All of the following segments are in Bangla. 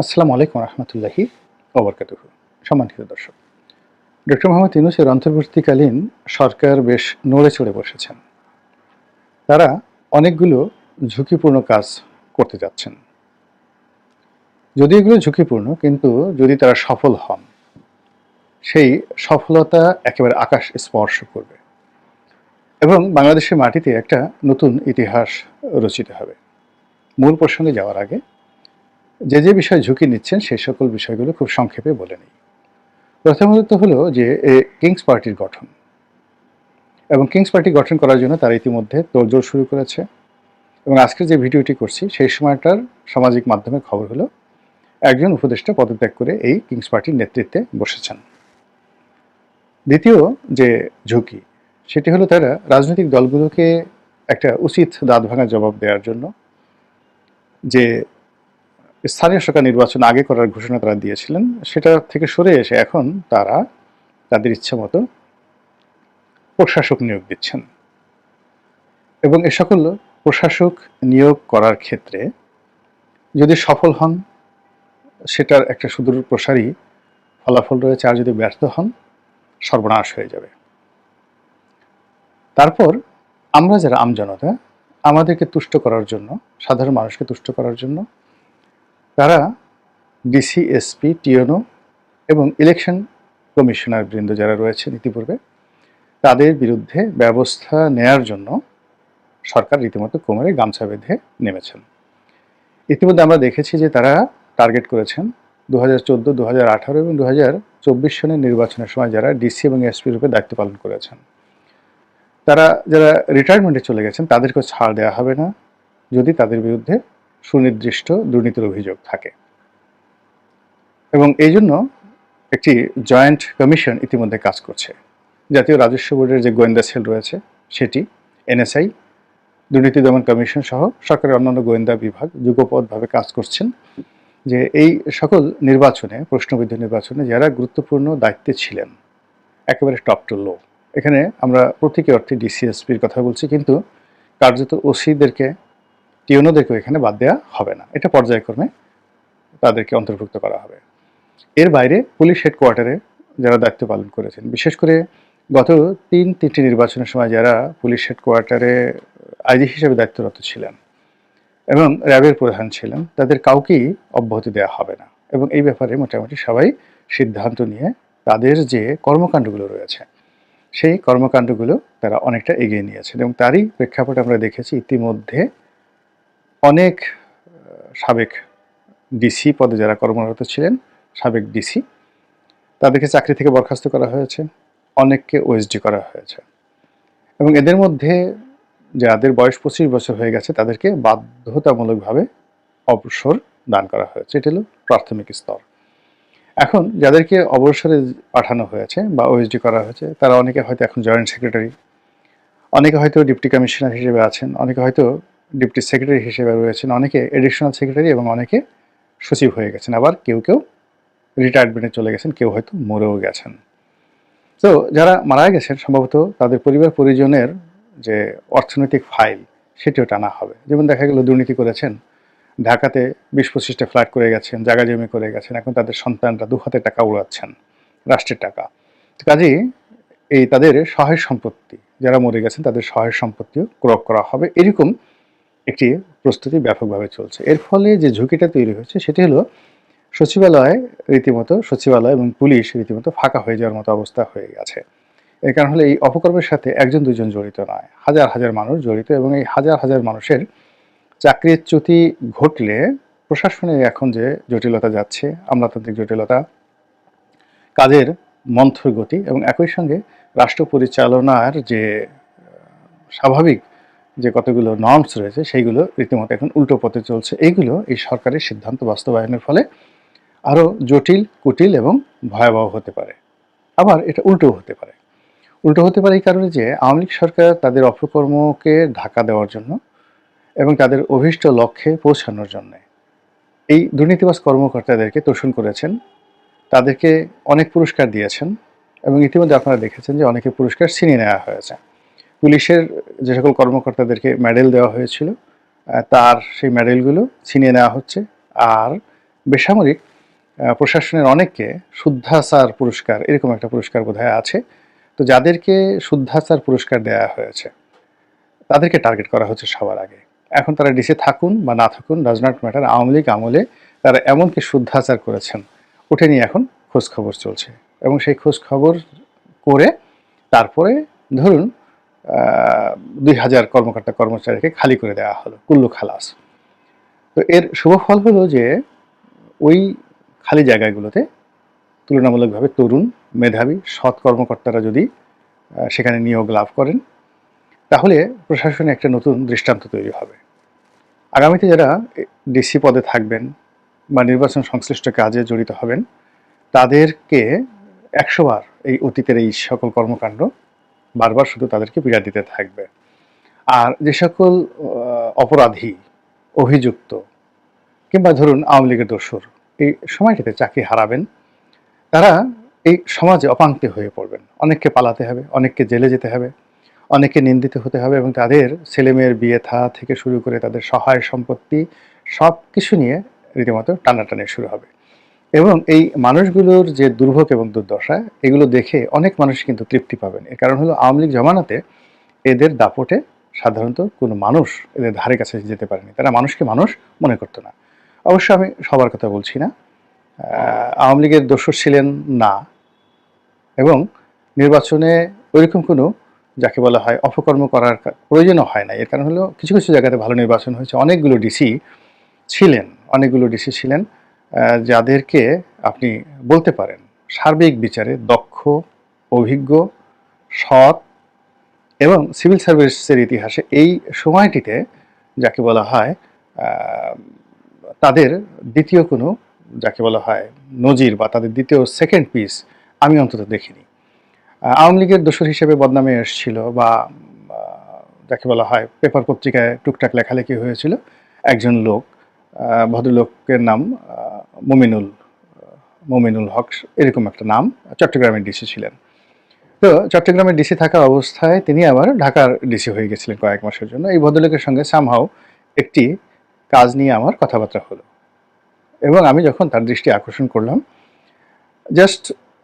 আসসালামু আলাইকুম রহমতুল্লাহি ওবরকাতুহ সম্মানিত দর্শক, ডক্টর মোহাম্মদ ইউনুসের অন্তর্বর্তীকালীন সরকার বেশ নড়ে চড়ে বসেছেন। তারা অনেকগুলো ঝুঁকিপূর্ণ কাজ করতে যাচ্ছেন। যদি এগুলো ঝুঁকিপূর্ণ, কিন্তু যদি তারা সফল হন, সেই সফলতা একেবারে আকাশ স্পর্শ করবে এবং বাংলাদেশের মাটিতে একটা নতুন ইতিহাস রচিত হবে। মূল প্রসঙ্গে যাওয়ার আগে যে যে বিষয়ে ঝুঁকি নিচ্ছেন সেই সকল বিষয়গুলো খুব সংক্ষেপে বলে নিই। প্রথমত হলো যে কিংস পার্টির গঠন। এবং কিংস পার্টি গঠন করার জন্য তারা ইতিমধ্যে তোড়জোড় শুরু করেছে। এবং আজকের যে ভিডিওটি করছি, সেই সময়টার সামাজিক মাধ্যমে খবর হলো, একজন উপদেষ্টা পদত্যাগ করে এই কিংস পার্টির নেতৃত্বে বসেছেন। দ্বিতীয় যে ঝুঁকি, সেটি হলো তারা রাজনৈতিক দলগুলোকে একটা উচিত দাঁত ভাঙা জবাব দেওয়ার জন্য যে স্থানীয় সরকার নির্বাচন আগে করার ঘোষণা তারা দিয়েছিলেন, সেটা থেকে সরে এসে এখন তারা তাদের ইচ্ছা মতো প্রশাসক নিয়োগ দিচ্ছেন। এবং এ সকল প্রশাসক নিয়োগ করার ক্ষেত্রে যদি সফল হন, সেটার একটা সুদূর প্রসারী ফলাফল রয়েছে, আর যদি ব্যর্থ হন, সর্বনাশ হয়ে যাবে। তারপর আমরা যারা আমজনতা আমাদেরকে তুষ্ট করার জন্য, সাধারণ মানুষকে তুষ্ট করার জন্য তারা ডিসি এসপি টিওনো এবং ইলেকশন কমিশনার বৃন্দ যারা রয়েছেন ইতিপূর্বে, তাদের বিরুদ্ধে ব্যবস্থা নেয়ার জন্য সরকার রীতিমতো কোমরে গামছা বেঁধে নেমেছেন। ইতিমধ্যে আমরা দেখেছি যে তারা টার্গেট করেছেন দু হাজার চোদ্দ দু হাজার আঠারো এবং দু হাজার চব্বিশ সনের নির্বাচনের সময় যারা ডিসি এবং এসপি রূপে দায়িত্ব পালন করেছেন। তারা যারা রিটায়ারমেন্টে চলে গেছেন, তাদেরকেও ছাড় দেওয়া হবে না। যদি তাদের বিরুদ্ধে সুনির্দিষ্ট দুর্নীতির অভিযোগ থাকে। এবং এই জন্য একটি জয়েন্ট কমিশন ইতিমধ্যে কাজ করছে। জাতীয় রাজস্ব বোর্ডের যে গোয়েন্দা সেল রয়েছে, সেটি এনএসআই, দুর্নীতি দমন কমিশন সহ সরকারের অন্যান্য গোয়েন্দা বিভাগ যুগপদভাবে কাজ করছেন যে এই সকল নির্বাচনে, প্রশ্নবিদ্ধ নির্বাচনে যারা গুরুত্বপূর্ণ দায়িত্বে ছিলেন, একেবারে টপ টু লো। এখানে আমরা প্রতীকী অর্থে ডিসিএসপির কথা বলছি, কিন্তু কার্যত ওসিদেরকে টিউনোদেরকেও এখানে বাদ দেওয়া হবে না। এটা পর্যায়ক্রমে তাদেরকে অন্তর্ভুক্ত করা হবে। এর বাইরে পুলিশ হেডকোয়ার্টারে যারা দায়িত্ব পালন করেছেন, বিশেষ করে গত তিন, তিনটি নির্বাচনের সময় যারা পুলিশ হেডকোয়ার্টারে আইজি হিসেবে দায়িত্বরত ছিলেন এবং র্যাবের প্রধান ছিলেন, তাদের কাউকেই অব্যাহতি দেওয়া হবে না এবং এই ব্যাপারে মোটামুটি সবাই সিদ্ধান্ত নিয়ে তাদের যে কর্মকাণ্ডগুলো রয়েছে, সেই কর্মকাণ্ডগুলো তারা অনেকটা এগিয়ে নিয়েছেন এবং তারই প্রেক্ষাপটে আমরা দেখেছি ইতিমধ্যে অনেক সাবেক ডিসি পদে যারা কর্মরত ছিলেন, সাবেক ডিসি তাদেরকে চাকরি থেকে বরখাস্ত করা হয়েছে, অনেককে ওএসডি করা হয়েছে। এবং এদের মধ্যে যাদের বয়স পঁচিশ বছর হয়ে গেছে, তাদেরকে বাধ্যতামূলকভাবে অবসর দান করা হয়েছে। এটা হলো প্রাথমিক স্তর। এখন যাদেরকে অবসরে পাঠানো হয়েছে বা ওএসডি করা হয়েছে, তারা অনেকে হয়তো এখন জয়েন্ট সেক্রেটারি, অনেকে হয়তো ডিপটি কমিশনার হিসেবে আছেন, অনেকে হয়তো ডিপটি সেক্রেটারি হিসেবে রয়েছেন। অনেকে এডিশনাল সেক্রেটারি এবং অনেকে সচিব হয়ে গেছেন। আবার কেউ কেউ রিটায়ারমেন্টে চলে গেছেন, কেউ হয়তো মরেও গেছেন। তো যারা মারা গেছেন, সম্ভবত তাদের পরিবার পরিজনের যে অর্থনৈতিক ফাইল সেটিও টানা হবে। যেমন দেখা গেল, দুর্নীতি করেছেন, ঢাকাতে বিশ পঁচিশটা ফ্ল্যাট করে গেছেন, জায়গা জমি করে গেছেন, এখন তাদের সন্তানরা দু হাতে টাকা উড়াচ্ছেন, রাষ্ট্রের টাকা। কাজেই এই তাদের সহায় সম্পত্তি, যারা মরে গেছেন, তাদের সহায় সম্পত্তিও ক্রয় করা হবে। এরকম একটি প্রস্তুতি ব্যাপকভাবে চলছে। এর ফলে যে ঝুঁকিটা তৈরি হয়েছে সেটি হলো, সচিবালয় রীতিমতো, সচিবালয় এবং পুলিশ রীতিমতো ফাঁকা হয়ে যাওয়ার মতো অবস্থা হয়ে গেছে। এর কারণ হলো এই অপকর্মের সাথে একজন, দুজন জড়িত নয়, হাজার হাজার মানুষ জড়িত এবং এই হাজার হাজার মানুষের চাকরির চ্যুতি ঘটলে প্রশাসনে এখন যে জটিলতা যাচ্ছে, আমলাতান্ত্রিক জটিলতা, কাজের মন্থর গতি এবং একই সঙ্গে রাষ্ট্র পরিচালনার যে স্বাভাবিক যে কতগুলো নর্মস রয়েছে, সেইগুলো রীতিমতো এখন উল্টো পথে চলছে। এইগুলো এই সরকারের সিদ্ধান্ত বাস্তবায়নের ফলে আরও জটিল, কুটিল এবং ভয়াবহ হতে পারে। আবার এটা উল্টো হতে পারে। উল্টো হতে পারে এই কারণে যে আওয়ামী লীগ সরকার তাদের অপকর্মকে ঢাকা দেওয়ার জন্য এবং তাদের অভীষ্ট লক্ষ্যে পৌঁছানোর জন্য এই দুর্নীতিবাজ কর্মকর্তাদেরকে তোষণ করেছেন। তাদেরকে অনেক পুরস্কার দিয়েছেন এবং ইতিমধ্যে আপনারা দেখেছেন যে অনেকে পুরস্কার ছিনিয়ে নেওয়া হয়েছে। পুলিশের যে সকল কর্মকর্তাদেরকে মেডেল দেওয়া হয়েছিল তার সেই মেডেলগুলো ছিনিয়ে নেওয়া হচ্ছে। আর বেসামরিক প্রশাসনের অনেককে শুদ্ধাচার পুরস্কার, এরকম একটা পুরস্কার বোধহয় আছে। তো যাদেরকে শুদ্ধাচার পুরস্কার দেওয়া হয়েছে, তাদেরকে টার্গেট করা হচ্ছে সবার আগে। এখন তারা ডিসে থাকুন বা না থাকুন ডাজ ম্যাটার আওয়ামী লীগ আমলে তারা এমনকি শুদ্ধাচার করেছেন, ওঠে নিয়ে এখন খোঁজ খবর চলছে। এবং সেই খোঁজ খবর করে তারপরে ধরুন দুই হাজার কর্মকর্তা কর্মচারীকে খালি করে দেওয়া হলো, কুল্লু খালাস। তো এর শুভ ফল হলো যে ওই খালি জায়গাগুলোতে তুলনামূলকভাবে তরুণ মেধাবী, সৎ কর্মকর্তারা যদি সেখানে নিয়োগ লাভ করেন, তাহলে প্রশাসনে একটা নতুন দৃষ্টান্ত তৈরি হবে। আগামীতে যারা ডিসি পদে থাকবেন বা নির্বাচন সংশ্লিষ্ট কাজে জড়িত হবেন, তাদেরকে একশোবার এই অতীতের এই সকল কর্মকাণ্ড বারবার শুধু তাদেরকে পীড়া দিতে থাকবে। আর যে সকল অপরাধী, অভিযুক্ত কিংবা ধরুন আওয়ামী লীগের দোসর এই সময়টিতে চাকরি হারাবেন, তারা এই সমাজে অপাঙ্ক্তি হয়ে পড়বেন। অনেককে পালাতে হবে, অনেককে জেলে যেতে হবে, অনেককে নিন্দিত হতে হবে এবং তাদের ছেলেমেয়ের বিয়ে থা থেকে শুরু করে তাদের সহায় সম্পত্তি সব কিছু নিয়ে রীতিমতো টানাটানি শুরু হবে। এবং এই মানুষগুলোর যে দুর্ভোগ এবং দুর্দশা, এগুলো দেখে অনেক মানুষ কিন্তু তৃপ্তি পাবেন। এর কারণ হলো আওয়ামী লীগ জমানাতে এদের দাপটে সাধারণত কোনো মানুষ এদের ধারে কাছে যেতে পারেনি। তারা মানুষকে মানুষ মনে করতো না। অবশ্য আমি সবার কথা বলছি না। আওয়ামী লীগের দোষর ছিলেন না। এবং নির্বাচনে ওইরকম কোনো যাকে বলা হয় অপকর্ম করার প্রয়োজনও হয় না। এর কারণ হলো কিছু কিছু জায়গাতে ভালো নির্বাচন হয়েছে। অনেকগুলো ডিসি ছিলেন, অনেকগুলো ডিসি ছিলেন। যাদেরকে আপনি বলতে পারেন, সার্বিক বিচারে দক্ষ, অভিজ্ঞ, সৎ এবং সিভিল সার্ভিসের ইতিহাসে এই সময়টিতে যাকে বলা হয় তাদের দ্বিতীয় কোনো যাকে বলা হয় নজির বা তাদের দ্বিতীয় সেকেন্ড পিস আমি অন্তত দেখিনি। আওয়ামী লীগের দোষর হিসেবে বদনামে এসেছিল বা যাকে বলা হয় পেপার পত্রিকায় টুকটাক লেখালেখি হয়েছিল। একজন লোক ভদ্রলোকের নাম মমিনুল মমিনুল হক এরকম একটা নাম, চট্টগ্রামের ডিসি ছিলেন। তো চট্টগ্রামের ডিসি থাকা অবস্থায় তিনি আবার ঢাকার ডিসি হয়ে গেছিলেন কয়েক মাসের জন্য। এই ভদ্রলোকের সঙ্গে সামহাও একটি কাজ নিয়ে আমার কথাবার্তা হলো। এবং আমি যখন তার দৃষ্টি আকর্ষণ করলাম জাস্ট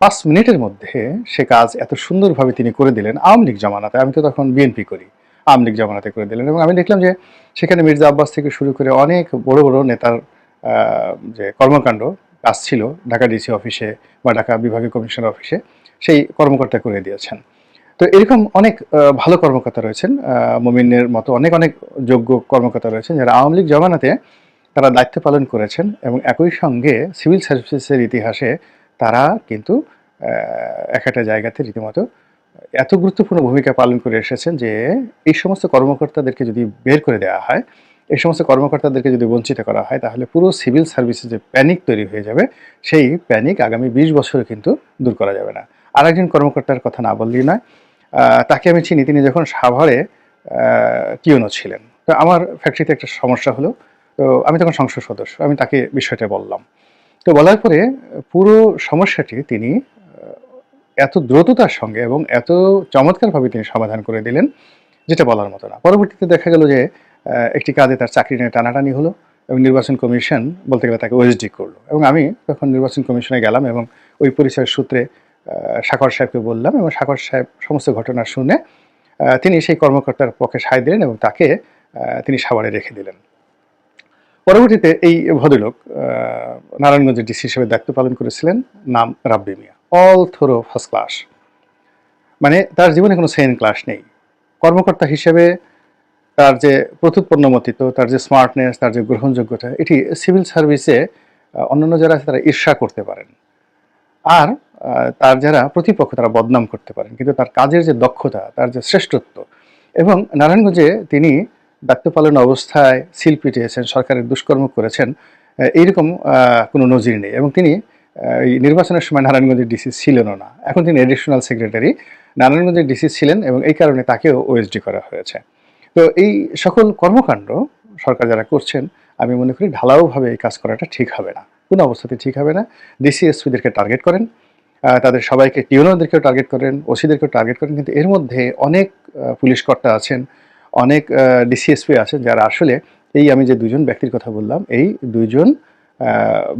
পাঁচ মিনিটের মধ্যে সে কাজ এত সুন্দরভাবে তিনি করে দিলেন আওয়ামী লীগ জমানাতে। আমি তো তখন বিএনপি করি, আওয়ামী লীগ জমানাতে করে দিলেন। এবং আমি দেখলাম যে সেখানে মির্জা আব্বাস থেকে শুরু করে অনেক বড় বড় নেতার যে কর্মকাণ্ড কাজ ছিল ঢাকা ডিসি অফিসে বা ঢাকা বিভাগীয় কমিশনার অফিসে সেই কর্মকর্তা করে দিয়েছেন। তো এরকম অনেক ভালো কর্মকর্তা রয়েছেন মোমিনের মতো অনেক অনেক যোগ্য কর্মকর্তা রয়েছেন যারা আওয়ামী লীগ জমানাতে তারা দায়িত্ব পালন করেছেন এবং একই সঙ্গে সিভিল সার্ভিসেসের ইতিহাসে তারা কিন্তু এক একটা জায়গাতে রীতিমতো এত গুরুত্বপূর্ণ ভূমিকা পালন করে এসেছেন যে এই সমস্ত কর্মকর্তাদেরকে যদি বের করে দেওয়া হয় এই সমস্ত কর্মকর্তাদেরকে যদি বঞ্চিত করা হয়, তাহলে পুরো সিভিল সার্ভিসে যে প্যানিক তৈরি হয়ে যাবে, সেই প্যানিক আগামী বিশ বছরে কিন্তু দূর করা যাবে না। আর একজন কর্মকর্তার কথা না বললেই নয় তাকে আমি চিনি, তিনি যখন সাভারে টিওনো ছিলেন। তো আমার ফ্যাক্টরিতে একটা সমস্যা হলো, তো আমি তখন সংসদ সদস্য, আমি তাকে বিষয়টা বললাম। তো বলার পরে পুরো সমস্যাটি তিনি এত দ্রুততার সঙ্গে এবং এত চমৎকারভাবে তিনি সমাধান করে দিলেন, যেটা বলার মতো না। পরবর্তীতে দেখা গেল যে একটি কাজে তার চাকরি নিয়ে টানাটানি হলো এবং নির্বাচন কমিশন বলতে গেলে তাকে ওএসডি করল। এবং আমি তখন নির্বাচন কমিশনে গেলাম এবং ওই পরিচয়ের সূত্রে সাকর সাহেবকে বললাম এবং সাকর সাহেব সমস্ত ঘটনা শুনে তিনি সেই কর্মকর্তার পক্ষে সায় দিলেন এবং তাকে তিনি সাভারে রেখে দিলেন। পরবর্তীতে এই ভদ্রলোক নারায়ণগঞ্জের ডিসি হিসেবে দায়িত্ব পালন করেছিলেন, নাম Rabbi Mia. All through first class মানে তার জীবনে কোনো সেকেন্ড ক্লাস নেই। কর্মকর্তা হিসেবে তার যে প্রত্যুৎপন্নমতিত্ব তার যে স্মার্টনেস তার যে গ্রহণযোগ্যতা, এটি সিভিল সার্ভিসে অন্যান্য যারা আছে, তারা ঈর্ষা করতে পারেন। আর তার যারা প্রতিপক্ষ, তারা বদনাম করতে পারেন। কিন্তু তার কাজের যে দক্ষতা, তার যে শ্রেষ্ঠত্ব এবং নারায়ণগঞ্জে তিনি দায়িত্ব পালন অবস্থায় সিল পিটিয়েছেন, সরকারের দুষ্কর্ম করেছেন এইরকম কোনো নজির নেই এবং তিনি এই নির্বাচনের সময় নারায়ণগঞ্জের ডিসি ছিলেনও না। এখন তিনি এডিশনাল সেক্রেটারি নারায়ণগঞ্জের ডিসি ছিলেন এবং এই কারণে তাকেও ওএসডি করা হয়েছে। তো এই সকল কর্মকাণ্ড সরকার যারা করছেন, আমি মনে করি ঢালাওভাবে এই কাজ করাটা ঠিক হবে না। কোনো অবস্থাতে ঠিক হবে না। ডিসি এসপিদেরকে টার্গেট করেন তাদের সবাইকে টিউনোদেরকেও টার্গেট করেন, ওসিদেরকেও টার্গেট করেন, কিন্তু এর মধ্যে অনেক পুলিশ কর্তা আছেন, অনেক ডিসিএসপি আছেন যারা আসলে এই আমি যে দুজন ব্যক্তির কথা বললাম, এই দুইজন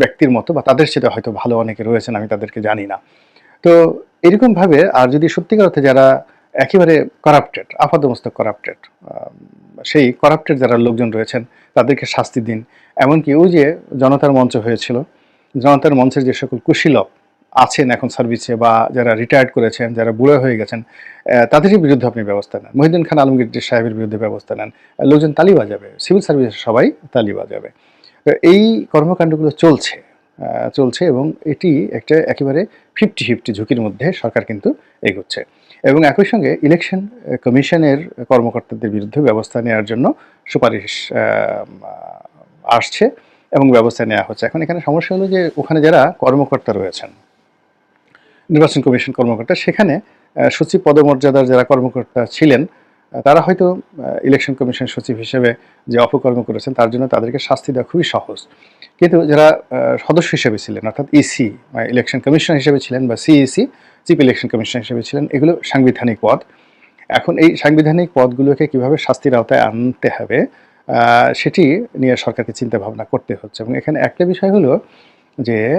ব্যক্তির মতো বা তাদের সাথে হয়তো ভালো অনেকে রয়েছেন, আমি তাদেরকে জানি না। তো এরকমভাবে আর যদি সত্যিকার অর্থে যারা একেবারে করাপ্টেড আপাদমস্তক করাপ্টেড সেই করাপ্টেড যারা লোকজন রয়েছেন, তাদেরকে শাস্তি দিন। এমনকি ওই যে জনতার মঞ্চ হয়েছিল, জনতার মঞ্চের যে সকল কুশীলভ আছেন এখন সার্ভিসে বা যারা রিটায়ার্ড করেছেন, যারা বুড়ো হয়ে গেছেন তাদেরই বিরুদ্ধে আপনি ব্যবস্থা নেন। মহিউদ্দিন খান আলমগীর সাহেবের বিরুদ্ধে ব্যবস্থা নেন, লোকজন তালি বাজাবে। সিভিল সার্ভিসের সবাই তালি বাজাবে। এই কর্মকাণ্ডগুলো চলছে। চলছে এবং এটি একটা একেবারে ফিফটি ফিফটি ঝুঁকির মধ্যে সরকার কিন্তু এগোচ্ছে। এবং একই সঙ্গে ইলেকশন কমিশনের কর্মকর্তাদের বিরুদ্ধে ব্যবস্থা নেওয়ার জন্য সুপারিশ আসছে এবং ব্যবস্থা নেওয়া হচ্ছে। এখন এখানে সমস্যা হলো যে ওখানে যারা কর্মকর্তা রয়েছেন, নির্বাচন কমিশন কর্মকর্তা, সেখানে সচিব পদমর্যাদার যারা কর্মকর্তা ছিলেন তারা হয়তো ইলেকশন কমিশন সচিব হিসেবে যে অপকর্ম করেছেন, তার জন্য তাদেরকে শাস্তি দেওয়া খুবই সহজ। কিন্তু যারা সদস্য হিসেবে ছিলেন, অর্থাৎ ইসি ইলেকশন কমিশন হিসেবে ছিলেন, বা সিইসি চিফ ইলেকশন কমিশন হিসেবে ছিলেন, এগুলো সাংবিধানিক পদ। এখন এই সাংবিধানিক পদগুলোকে কীভাবে শাস্তির আওতায় আনতে হবে সেটি নিয়ে সরকারকে চিন্তা ভাবনা করতে হচ্ছে। এবং এখানে একটা বিষয় হলো যে